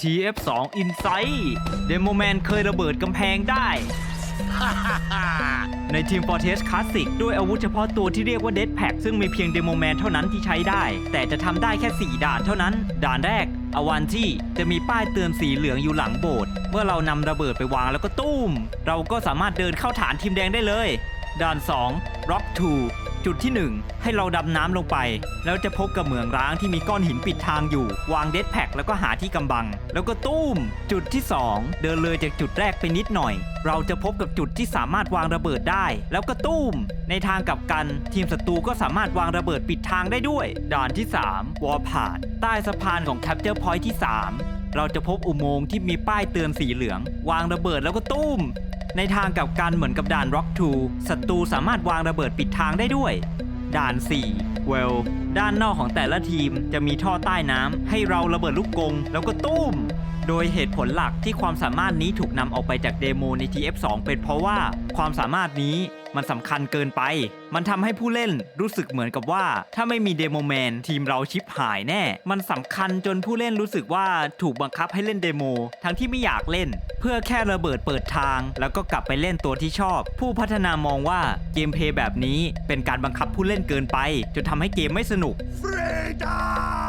TF2 Insight เดโมแมนเคยระเบิดกำแพงได้ ในทีม Fortress Classic ด้วยอาวุธเฉพาะตัวที่เรียกว่า Dead Pack ซึ่งมีเพียงเดโมแมนเท่านั้นที่ใช้ได้ แต่จะทำได้แค่ 4 ด่านเท่านั้น ด่านแรกอวันที่จะมีป้ายเตือนสีเหลืองอยู่หลังโบสถ์เมื่อเรานำระเบิดไปวางแล้วก็ตุ้ม เราก็สามารถเดินเข้าฐานทีมแดงได้เลย ด่าน2 Rock 2 จุดที่ 1 ให้เราดำน้ำลงไป แล้วจะพบกับเหมืองร้างที่มีก้อนหินปิดทางอยู่ วางเดดแพ็แล้วก็หาที่กำบัง แล้วก็ตุ้ม จุดที่ 2 เดินเลยจากจุดแรกไปนิดหน่อย เราจะพบกับจุดที่สามารถวางระเบิดได้ แล้วก็ตุ้ม ในทางกลับกัน ทีมศัตรูก็สามารถวางระเบิดปิดทางได้ด้วย ด่านที่ 3 วอลพาดใต้สะพานของ Capture Point ที่ 3 เราจะพบอุโมงค์ที่มีป้ายเตือนสีเหลือง วางระเบิดแล้วก็ตุ้ม ในทางกับการเหมือนกับด่าน Rock 2ศัตรูสามารถวางระเบิดปิดทางได้ด้วย ด่าน4 Well ด้านนอกของแต่ละทีมจะมีท่อใต้น้ำให้เราระเบิดลูกกง แล้วก็ตุ้ม โดยเหตุผลหลักที่ความสามารถนี้ถูกนำออกไปจากเดโมใน TF2 เป็นเพราะว่าความสามารถนี้มันสำคัญเกินไป มันทำให้ผู้เล่นรู้สึกเหมือนกับว่า ถ้าไม่มีเดโมแมนทีมเราชิปหายแน่ มันสำคัญจนผู้เล่นรู้สึกว่าถูกบังคับให้เล่นเดโม ทั้งที่ไม่อยากเล่น เพื่อแค่ระเบิดเปิดทาง แล้วก็กลับไปเล่นตัวที่ชอบ ผู้พัฒนามองว่าเกมเพย์แบบนี้เป็นการบังคับผู้เล่นเกินไป จนทำให้เกมไม่สนุก Freedom!